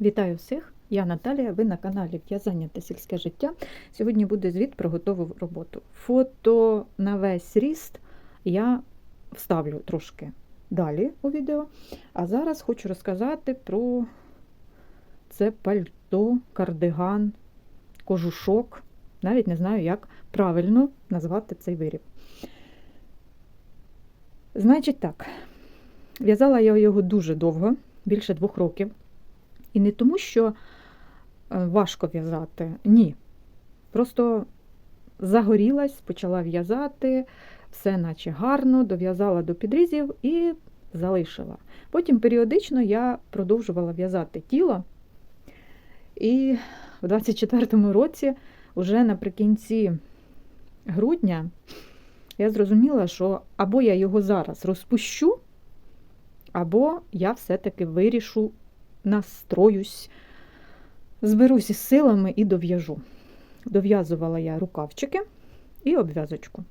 Вітаю всіх! Я Наталія, ви на каналі В'язання та сільське життя. Сьогодні буде звіт про готову роботу. Фото на весь ріст я вставлю трошки далі у відео. А зараз хочу розказати про це пальто, кардиган, кожушок. Навіть не знаю, як правильно назвати цей виріб. Значить так, в'язала я його дуже довго, більше двох років. І не тому, що е, важко в'язати, ні. Просто загорілась, почала в'язати, все наче гарно, дов'язала до підрізів і залишила. Потім періодично я продовжувала в'язати тіло. І в 24-му році, вже наприкінці грудня, я зрозуміла, що або я його зараз розпущу, або я все-таки вирішу настроюсь, зберусь із силами і дов'яжу. Дов'язувала я рукавчики і обв'язочку.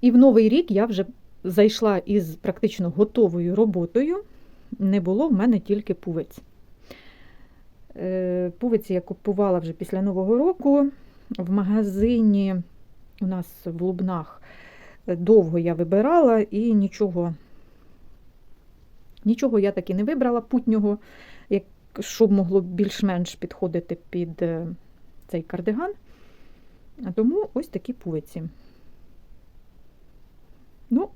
І в новий рік я вже зайшла із практично готовою роботою. Не було в мене тільки пувець. Е, Пувиці я купувала вже після Нового року. В магазині у нас в Лубнах довго я вибирала і нічого Нічого я таки не вибрала путнього, як, щоб могло більш-менш підходити під е, цей кардиган. А тому ось такі пувиці. Ну,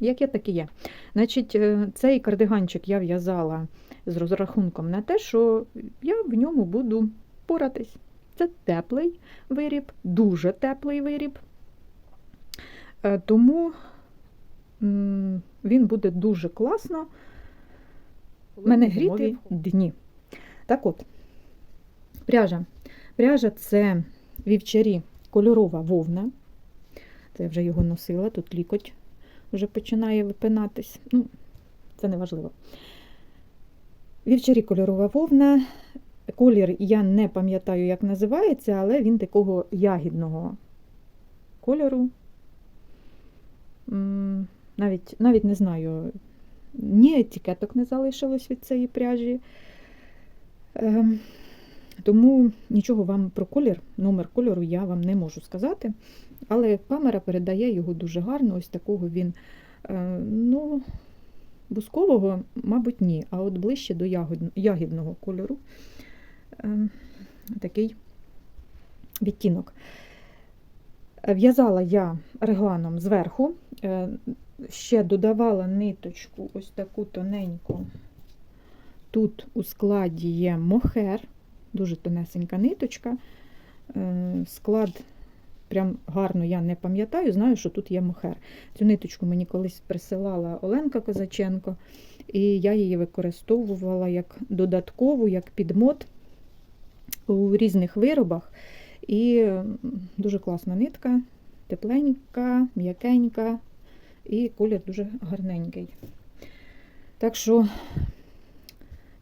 як я так і є. Значить, е, цей кардиганчик я в'язала з розрахунком на те, що я в ньому буду поратись. Це теплий виріб, дуже теплий виріб. Е, тому він буде дуже класно мене гріти дні. Так от, пряжа. Пряжа це вівчарі кольорова вовна. Це я вже його носила, тут лікоть вже починає випинатись. Ну, це не важливо. Вівчарі кольорова вовна. Колір я не пам'ятаю, як називається, але він такого ягідного кольору. Навіть, Навіть не знаю, ні етикеток не залишилось від цієї пряжі. Ем, тому нічого вам про колір, номер кольору я вам не можу сказати. Але камера передає його дуже гарно. Ось такого він, е, ну, бускового, мабуть, ні. А от ближче до ягідного кольору ем, такий відтінок. В'язала я регланом зверху. Ще додавала ниточку, ось таку тоненьку. Тут у складі є мохер, дуже тонесенька ниточка. Е, склад, прям гарно я не пам'ятаю, знаю, що тут є мохер. Цю ниточку мені колись присилала Оленка Козаченко, і я її використовувала як додаткову, як підмот у різних виробах. І дуже класна нитка, тепленька, м'якенька, і колір дуже гарненький. Так що,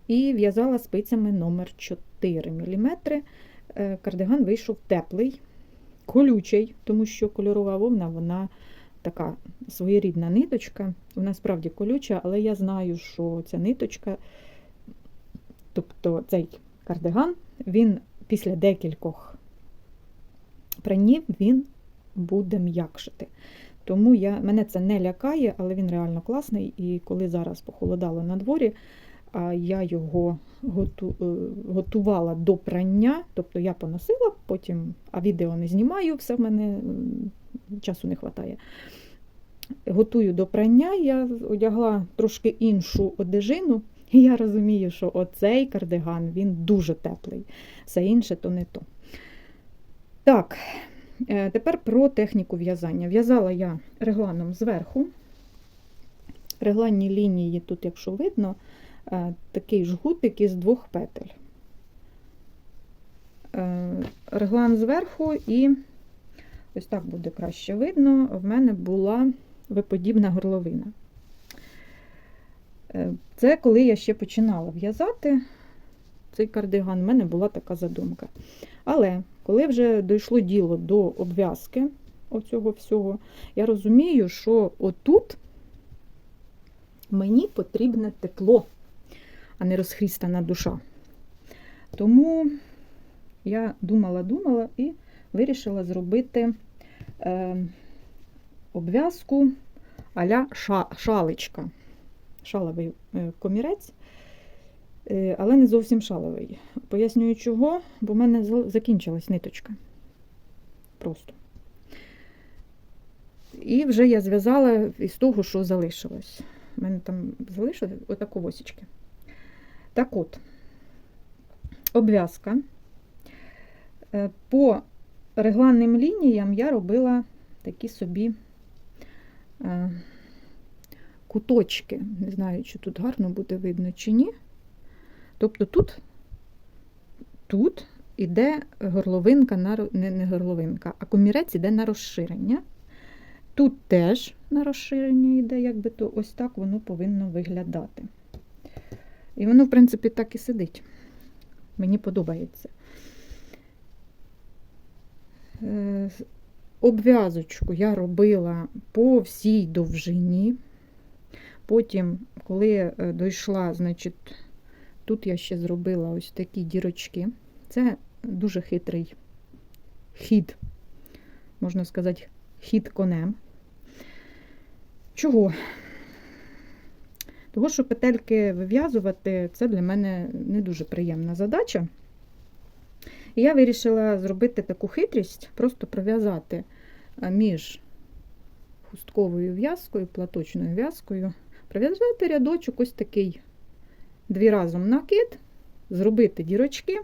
і в'язала спицями номер 4 мм. Е, кардиган вийшов теплий, колючий, тому що кольорова вовна, вона така своєрідна ниточка. Вона справді колюча, але я знаю, що ця ниточка, тобто цей кардиган, він після декількох пранів він буде м'якшити. Тому я, мене це не лякає, але він реально класний. І коли зараз похолодало на дворі, я його готу, е, готувала до прання, тобто я поносила, потім, а відео не знімаю, все в мене часу не вистачає. Готую до прання, я одягла трошки іншу одежину, і я розумію, що оцей кардиган він дуже теплий. Все інше то не то. Так, тепер про техніку в'язання. В'язала я регланом зверху. Регланні лінії, тут, якщо видно, е, такий жгутик із двох петель. Е, реглан зверху, і ось так буде краще видно, в мене була виподібна горловина. Це коли я ще починала в'язати цей кардиган, в мене була така задумка. Але коли вже дійшло діло до обв'язки оцього всього, я розумію, що отут мені потрібне тепло. а не розхрістана душа. Тому я думала, думала і вирішила зробити е, обв'язку а-ля ша, шаличка. Шаловий е, комірець, е, але не зовсім шаловий. Пояснюю чого, бо в мене закінчилась ниточка. Просто. І вже я зв'язала із того, що залишилось. У мене там залишилось отако восічки. Так от, обв'язка. Е, По регланним лініям я робила такі собі е, куточки. Не знаю, чи тут гарно буде видно, чи ні. Тобто тут, тут іде горловинка, на, не, не горловинка, а комірець іде на розширення. Тут теж на розширення йде, якби то ось так воно повинно виглядати. І воно, в принципі, так і сидить. Мені подобається. Е, Обв'язочку я робила по всій довжині. Потім, коли е, дійшла, значить, тут я ще зробила ось такі дірочки. Це дуже хитрий хід, можна сказати, хід конем. Чого? Того, що петельки вив'язувати, це для мене не дуже приємна задача. І я вирішила зробити таку хитрість, просто пров'язати між хустковою в'язкою, платочною в'язкою, пров'язати рядочок ось такий дві разом накид, зробити дірочки.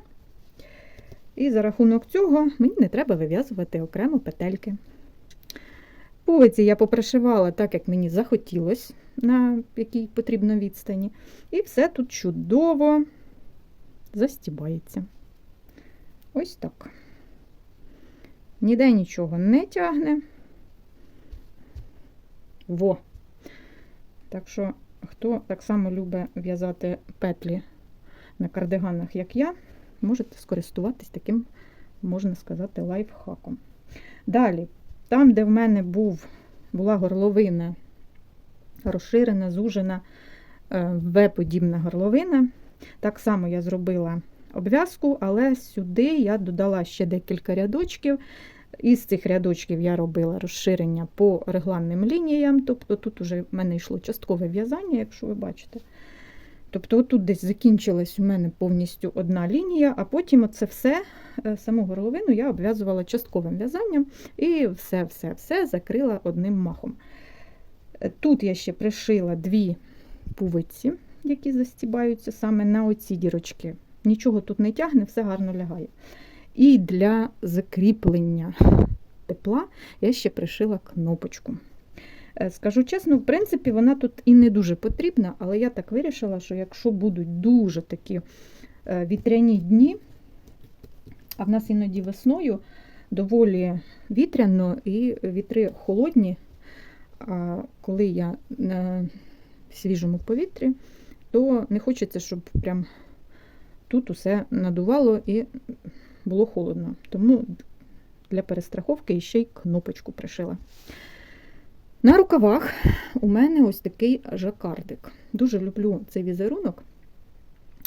І за рахунок цього мені не треба вив'язувати окремо петельки. Пуговиці я попришивала так, як мені захотілося, на якій потрібно відстані. І все тут чудово застібається. Ось так. Ніде нічого не тягне. Во. Так що, хто так само любить в'язати петлі на кардиганах, як я, можете скористуватись таким, можна сказати, лайфхаком. Далі, там, де в мене був, була горловина розширена, зужена, е, В-подібна горловина, так само я зробила обв'язку, але сюди я додала ще декілька рядочків. Із цих рядочків я робила розширення по регланним лініям, тобто тут уже в мене йшло часткове в'язання, якщо ви бачите. Тобто, тут десь закінчилась у мене повністю одна лінія, а потім оце все, е, саму горловину я обв'язувала частковим в'язанням і все-все-все закрила одним махом. Е, Тут я ще пришила дві пувиці, які застібаються саме на оці дірочки. Нічого тут не тягне, все гарно лягає. І для закріплення тепла я ще пришила кнопочку. Е, Скажу чесно, в принципі, вона тут і не дуже потрібна, але я так вирішила, що якщо будуть дуже такі е, вітряні дні, а в нас іноді весною доволі вітряно і вітри холодні, коли я на свіжому повітрі, то не хочеться, щоб прям тут усе надувало і було холодно. Тому для перестраховки ще й кнопочку пришила. На рукавах у мене ось такий жакардик. Дуже люблю цей візерунок.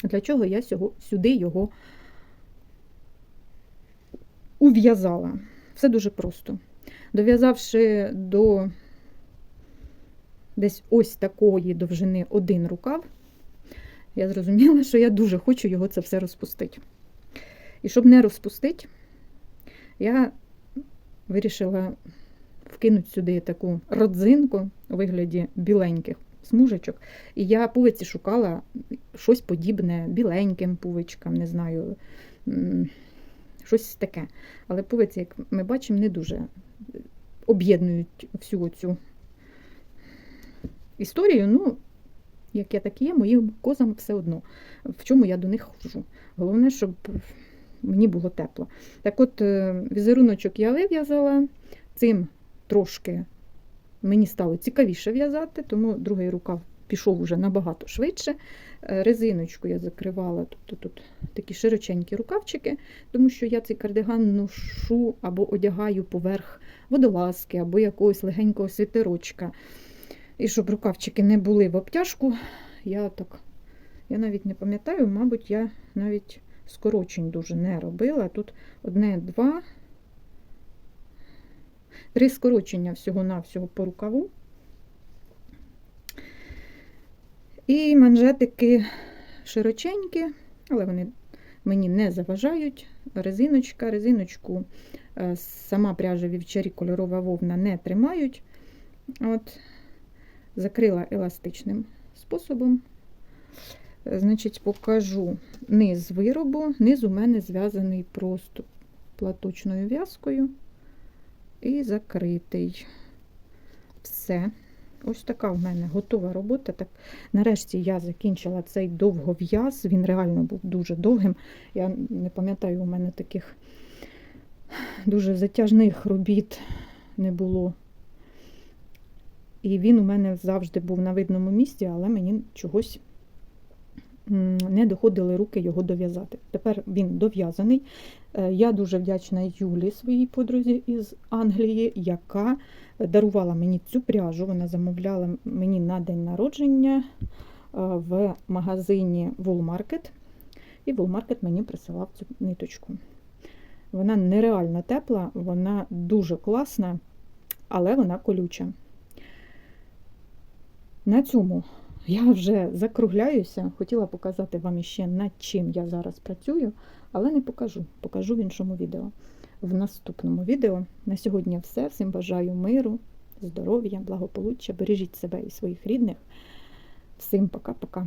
Для чого я сюди його ув'язала. Все дуже просто. Дов'язавши до десь ось такої довжини один рукав, я зрозуміла, що я дуже хочу його це все розпустити. І щоб не розпустити, я вирішила вкинути сюди таку родзинку у вигляді біленьких смужечок. І я пувиці шукала щось подібне біленьким пувичкам, не знаю, щось таке. Але пувиці, як ми бачимо, не дуже об'єднують всю цю історію. Ну, як я так є, моїм козам все одно, в чому я до них ходжу. Головне, щоб мені було тепло. Так от, е, візеруночок я вив'язала, цим трошки мені стало цікавіше в'язати, тому другий рукав пішов уже набагато швидше. Е, Резиночку я закривала, тобто тут такі широченькі рукавчики, тому що я цей кардиган ношу або одягаю поверх водолазки, або якогось легенького світерочка. І щоб рукавчики не були в обтяжку, я так Я навіть не пам'ятаю, мабуть, я навіть скорочень дуже не робила. Тут одне, два, три скорочення всього-навсього по рукаву. І манжетики широченькі, але вони мені не заважають. Резиночка, резиночку е, сама пряжа вівчарі кольорова вовна не тримають. От, закрила еластичним способом. Значить, покажу низ виробу. Низ у мене зв'язаний просто платочною в'язкою і закритий. Все. Ось така в мене готова робота. Так, нарешті я закінчила цей довгов'яз. Він реально був дуже довгим. Я не пам'ятаю, у мене таких дуже затяжних робіт не було. І він у мене завжди був на видному місці, але мені чогось не доходили руки його дов'язати. Тепер він дов'язаний. Е, Я дуже вдячна Юлі, своїй подрузі із Англії, яка дарувала мені цю пряжу. Вона замовляла мені на день народження е, в магазині Woolmarket. І Woolmarket мені присилав цю ниточку. Вона нереально тепла, вона дуже класна, але вона колюча. На цьому я вже закругляюся. Хотіла показати вам іще над чим я зараз працюю, але не покажу. Покажу в іншому відео. В наступному відео. На сьогодні все. Всім бажаю миру, здоров'я, благополуччя. Бережіть себе і своїх рідних. Всім пока-пока.